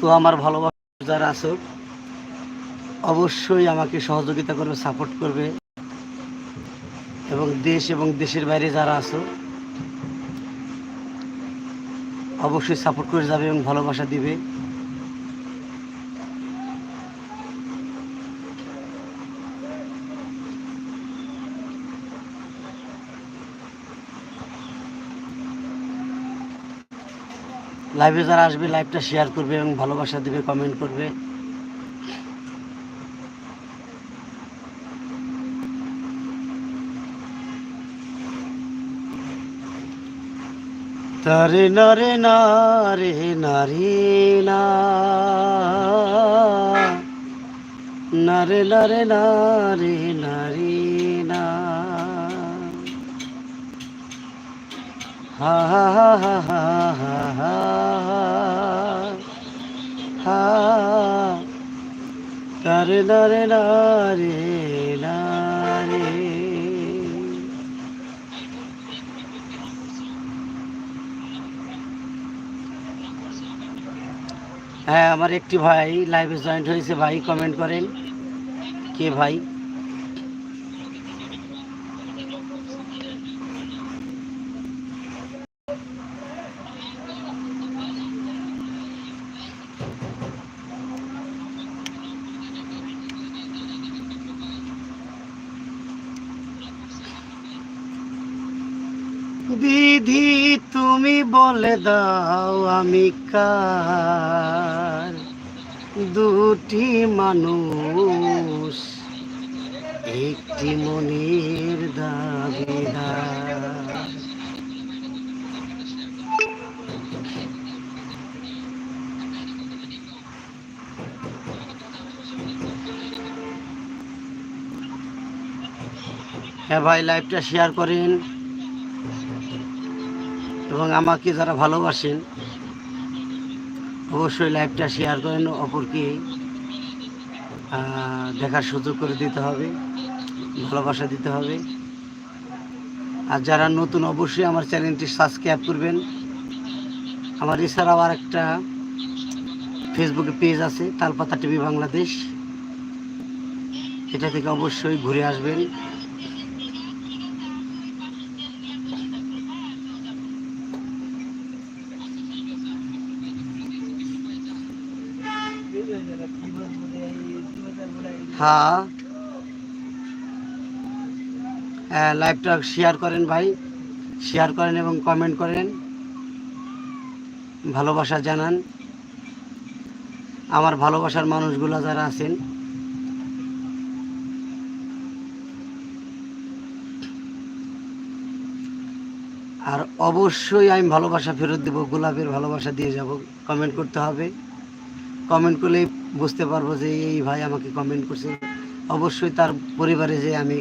তো আমার ভালোবাসা যারা আছো, অবশ্যই আমাকে সহযোগিতা করবে সাপোর্ট করবে। এবং দেশ এবং দেশের বাইরে যারা আছো, অবশ্যই সাপোর্ট করে যাবে এবং ভালোবাসা দিবে। লাইভে যারা আসবে লাইভটা শেয়ার করবে এবং ভালোবাসা দিবে কমেন্ট করবে। তারে নারে নারে নারে নারে নারে নারে নারে না হা হা হা হা হা হা হা হা তারে নারে নারে নারে হ্যাঁ আমার একটি ভাই লাইভে জয়েন্ট হয়েছে, ভাই কমেন্ট করেন। কে ভাই? বিধি তুমি বলে দাও, আমি কার? দুটি মানুষ, একটি মনের দাবিদার। হ্যাঁ ভাই লাইভটা শেয়ার করেন। এবং আমাকে যারা ভালোবাসেন, অবশ্যই লাইভটা শেয়ার করেন, অপরকে দেখার সুযোগ করে দিতে হবে, ভালোবাসা দিতে হবে। আর যারা নতুন, অবশ্যই আমার চ্যানেলটি সাবস্ক্রাইব করবেন। আমার এছাড়াও আর একটা ফেসবুকে পেজ আছে, তালপাতা টিভি বাংলাদেশ। এটা থেকে অবশ্যই ঘুরে আসবেন। হ্যাঁ লাইভটা শেয়ার করেন ভাই। শেয়ার করেন এবং কমেন্ট করেন। ভালোবাসা জানান। আমার ভালোবাসার মানুষগুলো যারা আছেন। আর অবশ্যই আমি ভালোবাসা ফেরত দেবো, গোলাপের ভালোবাসা দিয়ে যাব। কমেন্ট করতে হবে। কমেন্ট করলেই বুঝতে পারব যে এই ভাই আমাকে কমেন্ট করছে। অবশ্যই তার পরিবারে যে আমি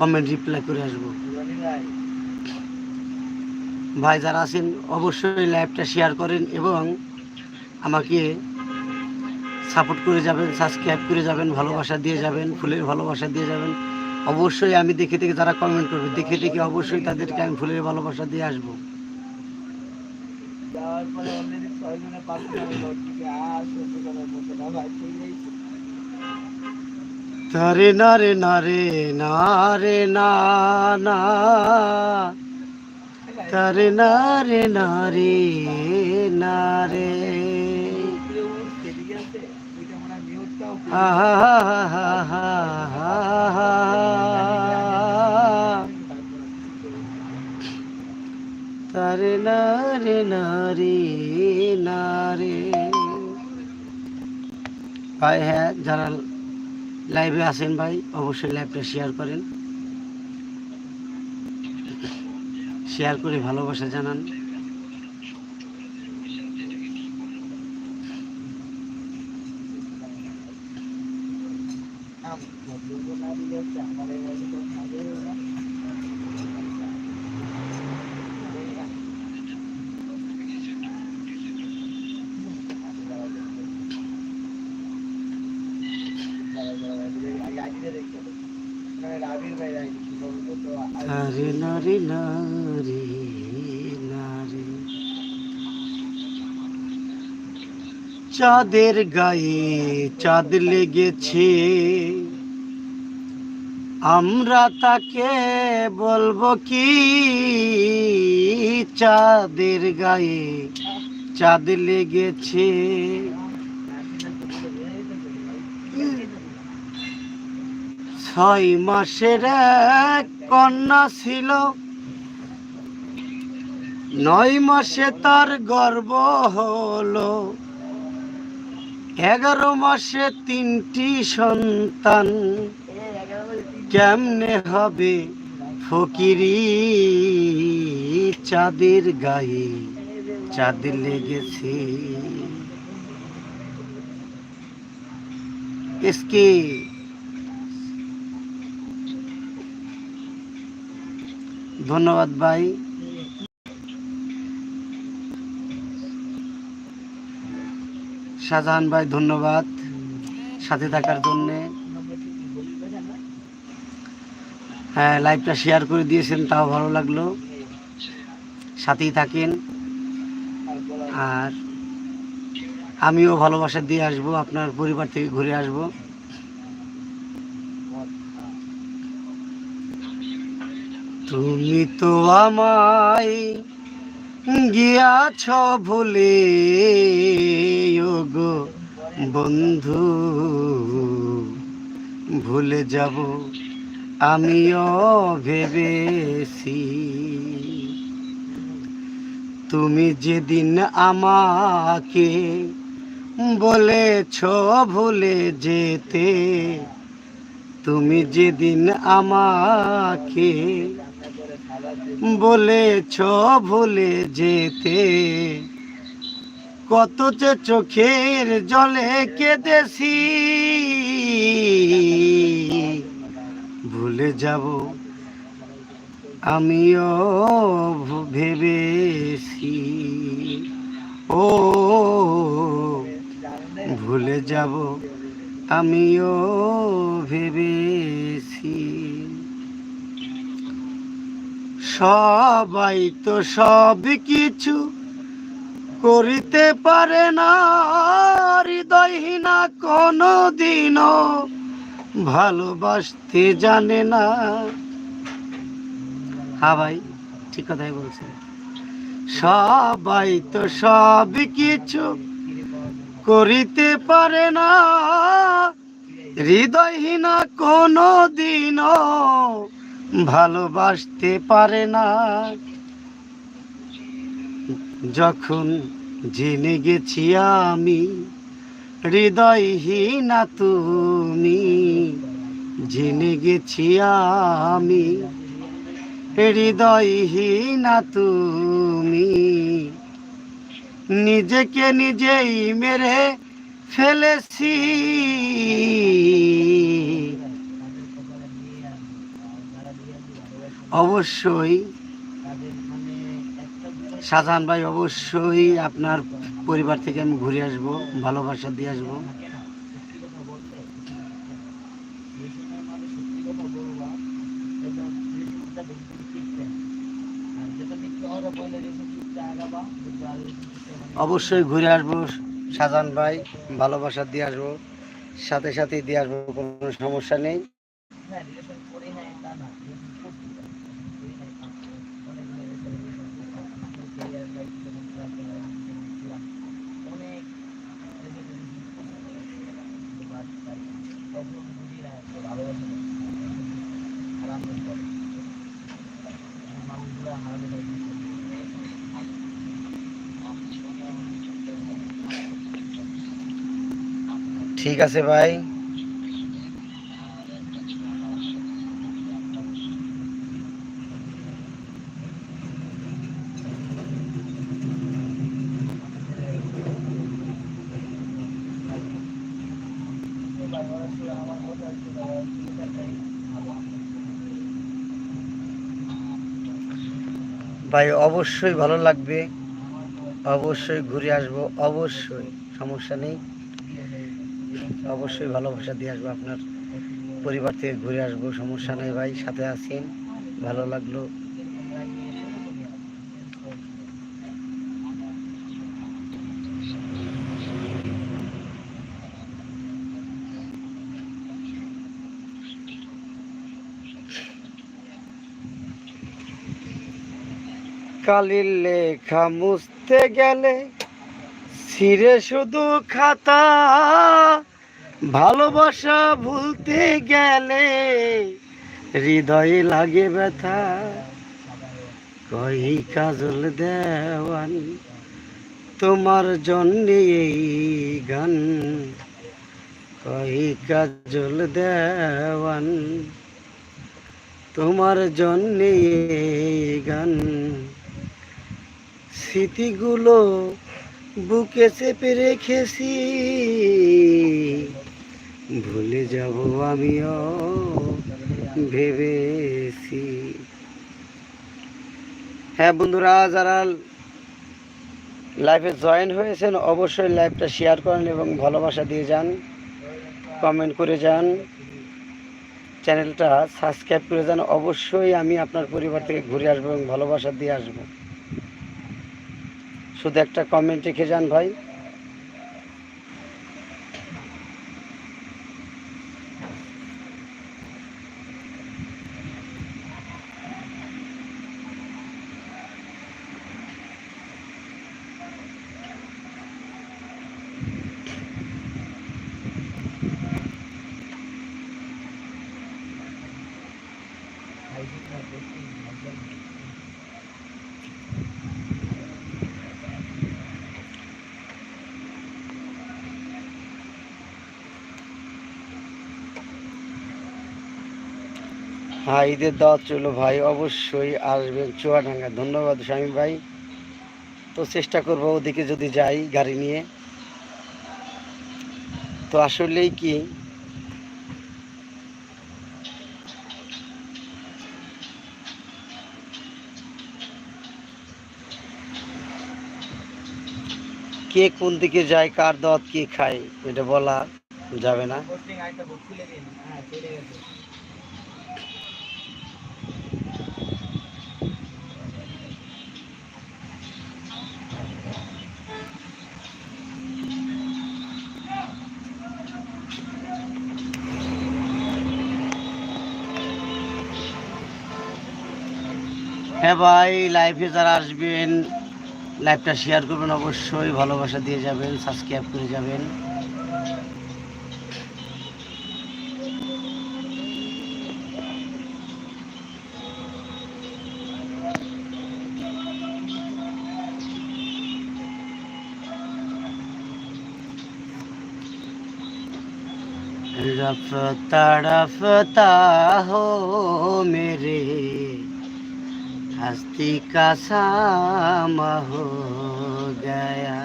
কমেন্ট রিপ্লাই করে আসব। ভাই যারা আছেন, অবশ্যই লাইভটা শেয়ার করেন এবং আমাকে সাপোর্ট করে যাবেন সাবস্ক্রাইব করে যাবেন, ভালোবাসা দিয়ে যাবেন, ফুলের ভালোবাসা দিয়ে যাবেন। অবশ্যই আমি দেখে দেখে যারা কমেন্ট করবে, দেখে দেখে অবশ্যই তাদেরকে আমি ফুলের ভালোবাসা দিয়ে আসব। তারে না রে না রে না রে না। না তারে না রে না রে না রে আহা হা হা হা তারে না রে না রে ভাই হ্যাঁ যারা লাইভে আছেন ভাই অবশ্যই লাইভটা শেয়ার করেন। শেয়ার করে ভালোবাসা জানান না দিলে হচ্ছে আমার এই বয়সে তো থাকবে না রাবির ভাই রাখি তো আরে না রে না রে না রে চাঁদের গায়ে চাঁদ লেগেছে। আমরা তাকে বলব কি, চাঁদের গায়ে চাঁদ লেগেছে। ছয় মাসের এক কন্যা ছিল। নয় মাসে তার গর্ব হলো। এগারো মাসে তিনটি সন্তান। কেমনে হবে ফকিরি চাঁদের গায়ে? চাঁদ লেগেছে। এসকে। ধন্যবাদ ভাই। শাহজাহান ভাই, ধন্যবাদ সাথে থাকার জন্যে। হ্যাঁ লাইভটা শেয়ার করে দিয়েছেন, তাও ভালো লাগল। সাথেই থাকেন। আর আমিও ভালোবাসা দিয়ে আসব, আপনার পরিবার থেকে ঘুরে আসব। তুমি তো আমায় গিয়াছ ভুলে গো বন্ধু। ভুলে যাব, আমিও ভেবেছি। তুমি যেদিন আমাকে বলেছ ভুলে যেতে, তুমি যেদিন আমাকে বলেছ ভুলে যেতে। কত যে চোখের জলে কেঁদেছি। ভুলে যাব, আমিও ভেবেছি। ও, ভুলে যাব, আমিও ভেবেছি। সবাই তো সব কিছু করিতে পারে না। হৃদয়হীনা কোনো দিনও ভালোবাসতে জানে না। হ্যাঁ ভাই, ঠিক কথাই বলছেন। সবাই তো সব কিছু করিতে পারে না। হৃদয়হীনা কোনো দিনও ভালোবাসতে পারে না। যখন জেনে গেছি আমি, হৃদয়হীনা তুমি, জেনে গেছি আমি, হৃদয়হীনা তুমি, নিজেকে নিজেই মেরে ফেলেছি। অবশ্যই। শাহজাহান ভাই অবশ্যই আপনার পরিবার থেকে আমি ঘুরে আসব ভালোবাসা দিয়ে আসব। অবশ্যই ঘুরে আসব শাহজাহান ভাই ভালোবাসা দিয়ে আসব সাথে সাথে দিয়ে আসব কোনো সমস্যা নেই। ঠিক আছে ভাই। ভাই অবশ্যই ভালো লাগবে। অবশ্যই ঘুরে আসব অবশ্যই। সমস্যা নেই। অবশ্যই ভালোবাসা দিয়ে আসব আপনার পরিবার থেকে ঘুরে আসব, সমস্যা নেই ভাই, সাথে আছেন, ভালো লাগল। কালির লেখা মুছতে গেলে, ছিঁড়ে শুধু খাতা ভালোবাসা ভুলতে গেলে হৃদয়ে লাগে ব্যথা। কই কাজল দেওয়ান, তোমার জন্যে এই গান। কই কাজল দেওয়ান, তোমার জন্যে এই গান। স্মৃতিগুলো বুকে চেপে রেখেছি ভুলে যাব আমিও ভেবেছি। হ্যাঁ বন্ধুরা, যারা লাইভে জয়েন হয়েছেন, অবশ্যই লাইভটা শেয়ার করেন এবং ভালোবাসা দিয়ে যান কমেন্ট করে যান। চ্যানেলটা সাবস্ক্রাইব করে যান। অবশ্যই আমি আপনার পরিবার থেকে ঘুরে আসব এবং ভালোবাসা দিয়ে আসব। শুধু একটা কমেন্ট রেখে যান ভাই। হ্যাঁ ঈদের দাওয়াত চলো ভাই, অবশ্যই আসবেন চুয়াডাঙ্গা। ধন্যবাদ স্বামী ভাই। তো চেষ্টা করব ওদিকে যদি যাই গাড়ি নিয়ে। তো আসলেই কি, কে কোন দিকে যায়, কার দাওয়াত, কে খায়, এটা বলা যাবে না। হ্যাঁ চলে গেছে হ্যাঁ ভাই লাইভে যারা আসবেন লাইভটা শেয়ার করবেন অবশ্যই ভালোবাসা দিয়ে যাবেন সাবস্ক্রাইব করে যাবেন रफ्ता रफ्ता हो मेरे हस्ती का सामा हो गया।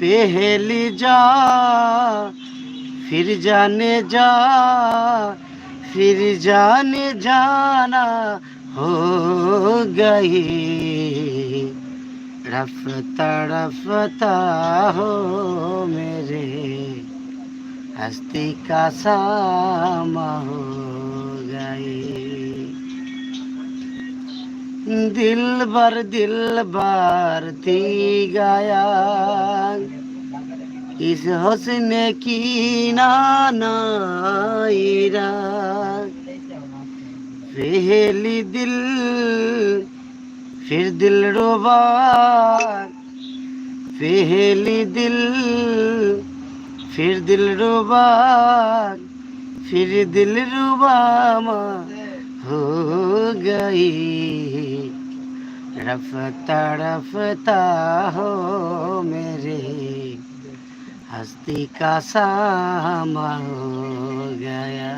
पहली जा, फिर जाने जा, फिर जाने जाना हो गई। रफ्ता रफ्ता हो मेरे हस्ती का सामा हो गई। दिल बर दिल बार थी गाया इस हौसने की नाना पहली दिल फिर दिल रोबा पहली दिल फिर दिल रुबा फिर दिल रुबा हो गई रफ्ता रफ्ता हो मेरे हस्ती का सामा हो गया।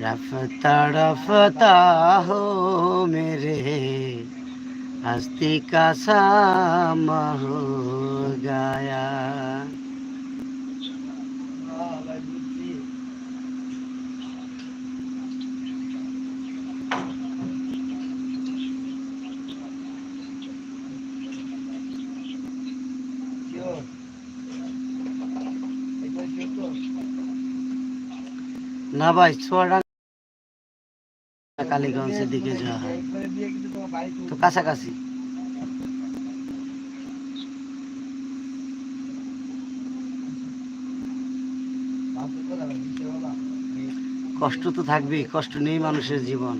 रफ्ता रफ्ता हो मेरे हस्ती का सामा हो गया। না ভাই চুয়াডাঙ্গা কালীগঞ্জের দিকে যাওয়া হয় তো কাছাকাছি। কষ্ট তো থাকবেই, কষ্ট নেই মানুষের জীবন।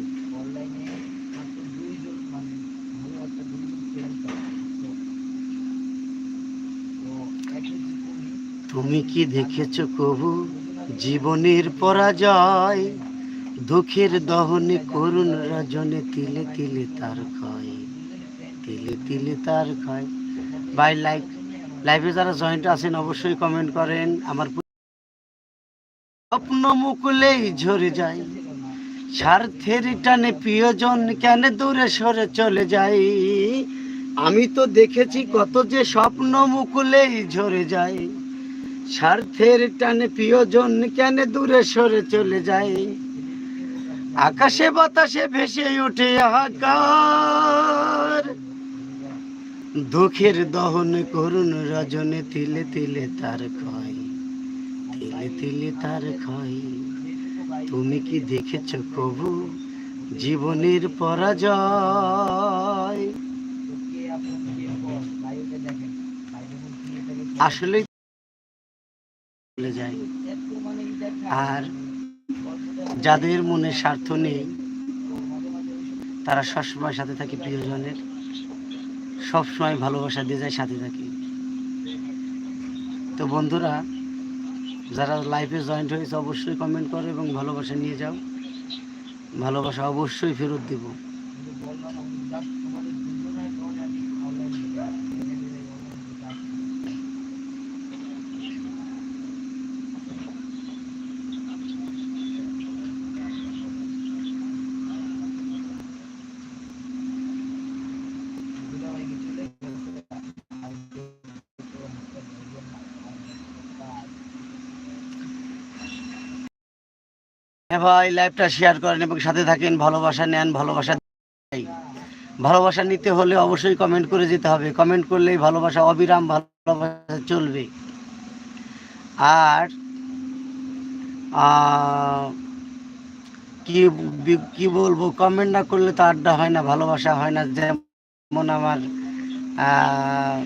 তুমি কি দেখেছ কবু জীবনের পরাজয়, দুঃখের দহনে করুণ রজনে তিলে তিলে তার ক্ষয়, তিলে তিলে তার ক্ষয়। বাই লাইক লাইভে যারা জয়েন্ট আছেন অবশ্যই কমেন্ট করেন। আমার স্বপ্ন মুকুলেই ঝরে যায়। স্বার্থের টানে প্রিয়জন কেন দূরে সরে চলে যাই আমি তো দেখেছি কত যে স্বপ্ন মুকুলেই ঝরে যায়। স্বার্থের টানে প্রিয়জন কেন দূরে সরে চলে যায়? আকাশে বাতাসে ভেসে ওঠে আকার দুঃখের দহন করুন রজনে তিলে তিলে তার ক্ষয়, তিলে তিলে তার ক্ষয়। তুমি কি দেখেছ কবু জীবনের পরাজয়? আসলে চলে যায়। আর যাদের মনে স্বার্থ নেই, তারা সবসময় সাথে থাকে প্রিয়জনের। সবসময় ভালোবাসা দিয়ে যায়, সাথে থাকে। তো বন্ধুরা, যারা লাইফে জয়েন্ট হয়েছে, অবশ্যই কমেন্ট করো এবং ভালোবাসা নিয়ে যাও। ভালোবাসা অবশ্যই ফেরত দেব। হ্যাঁ ভাই লাইভটা শেয়ার করেন এবং সাথে থাকেন। ভালোবাসা নেন, ভালোবাসা। ভালোবাসা নিতে হলে অবশ্যই কমেন্ট করে যেতে হবে। কমেন্ট করলেই ভালোবাসা অবিরাম ভালোবাসা চলবে। আর কি কি বলব? কমেন্ট না করলে তো আড্ডা হয় না, ভালোবাসা হয় না। যেমন আমার আহ,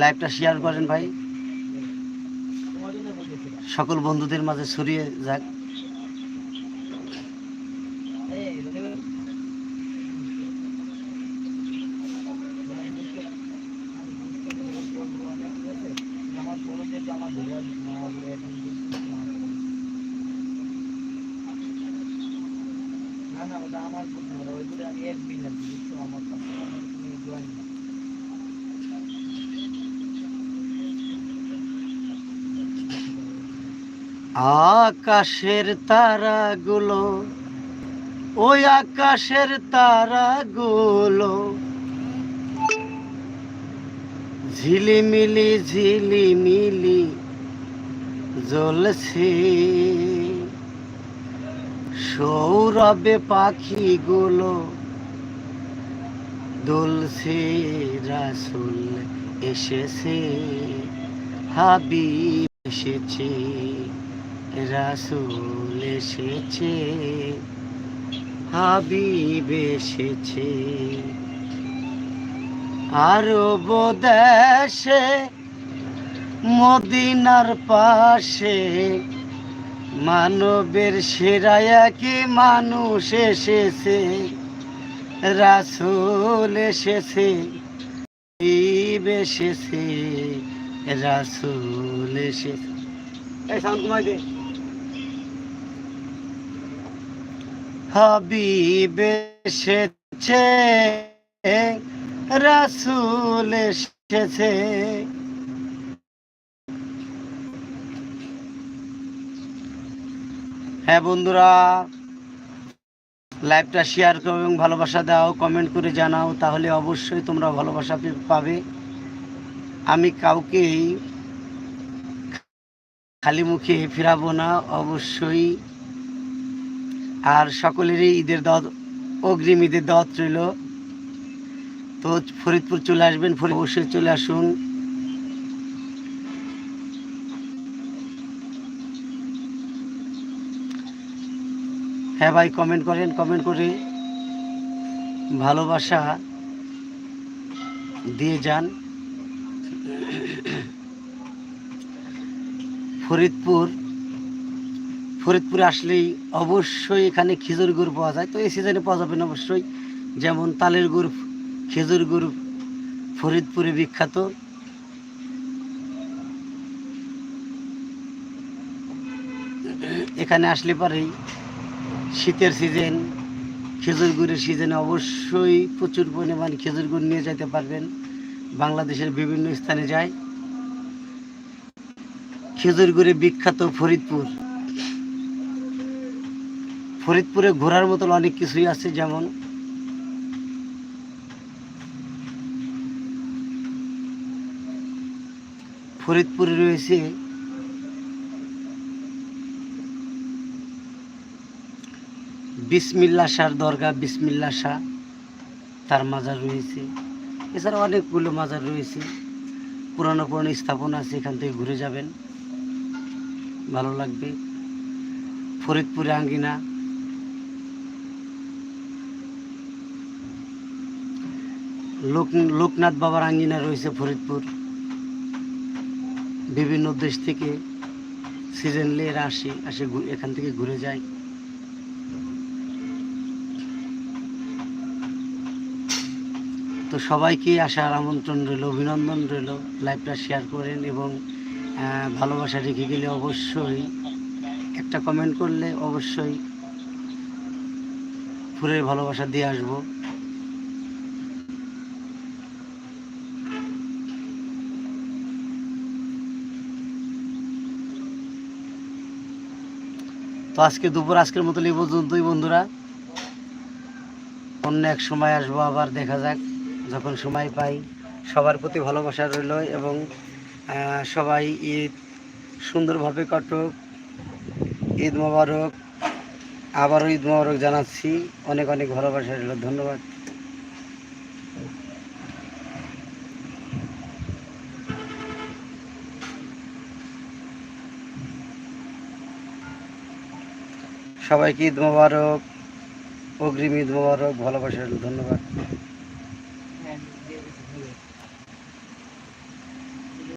লাইভটা শেয়ার করেন ভাই। সকল বন্ধুদের মাঝে ছড়িয়ে যাক না না ওটা আমার বুঝতে পারো ওইগুলো আমি এক মিনিট বুঝছ আমার কাছে তুমি জয়েন আকাশের তারাগুলো, ওই আকাশের তারাগুলো। ঝিলিমিলি ঝিলিমিলি জ্বলছে। সৌরভে পাখিগুলো দুলছে, রাসুল এসেছে, হাবি এসেছে। রাসুল এসেছে, হাবিব এসেছে। আরব দেশে, মদিনার পাশে, মানবের সেরায়া কি মানুষ এসেছে। রাসুল এসেছে এসেছে, রাসুল এসেছে। এই সাউন্ড দে। হাবিব এসেছে, রাসুল এসেছে। হ্যাঁ বন্ধুরা, লাইভটা শেয়ার করো এবং ভালোবাসা দাও কমেন্ট করে জানাও, তাহলে অবশ্যই তোমরা ভালোবাসা পাবে। আমি কাউকেই খালি মুখে ফেরাবো না, অবশ্যই। আর সকলেরই ঈদের দাওয়াত, অগ্রিম ঈদের দাওয়াত রইল। তো ফরিদপুর চলে আসবেন ফরিদ অবশ্যই চলে আসুন। হ্যাঁ ভাই কমেন্ট করেন কমেন্ট করে ভালোবাসা দিয়ে যান। ফরিদপুর ফরিদপুরে আসলেই অবশ্যই এখানে খেজুর গুড় পাওয়া যায়। তো এই সিজনে পাওয়া যাবে না অবশ্যই। যেমন তালের গুড়, খেজুর গুড়, ফরিদপুরে বিখ্যাত। এখানে আসলে পরেই শীতের সিজন খেজুর গুড়ের সিজনে অবশ্যই প্রচুর পরিমাণ খেজুর গুড় নিয়ে যেতে পারবেন। বাংলাদেশের বিভিন্ন স্থানে যায়। খেজুর গুড়ে বিখ্যাত ফরিদপুর। ফরিদপুরে ঘোরার মতন অনেক কিছুই আছে, যেমন? ফরিদপুরে রয়েছে বিসমিল্লা শাহর দরগা, বিসমিল্লা শাহ, তার মাজার রয়েছে। এছাড়া অনেকগুলো মাজার রয়েছে। পুরানো পুরানো স্থাপনা আছে, এখান থেকে ঘুরে যাবেন। ভালো লাগবে। ফরিদপুরে আঙ্গিনা লোক লোকনাথ বাবার আঙ্গিনা রয়েছে ফরিদপুর। বিভিন্ন দেশ থেকে সিজনলি এরা আসে আসে এখান থেকে ঘুরে যায় তো সবাইকে আসার আমন্ত্রণ রইল, অভিনন্দন রইল, লাইভটা শেয়ার করেন এবং ভালোবাসা রেখে গেলে অবশ্যই একটা কমেন্ট করলে অবশ্যই ফুলের ভালোবাসা দিয়ে আসব। তো আজকে দুপুর, আজকের মতো এই পর্যন্তই বন্ধুরা। অন্য এক সময় আসব আবার, দেখা যাক, যখন সময় পাই। সবার প্রতি ভালোবাসা রইল এবং সবাই ঈদ সুন্দরভাবে কাটুক, ঈদ মোবারক। আবারও ঈদ মোবারক জানাচ্ছি। অনেক অনেক ভালোবাসা রইল। ধন্যবাদ। সবাইকে ঈদ মোবারক অগ্রিম ঈদ মোবারক ভালোবাসার ধন্যবাদ।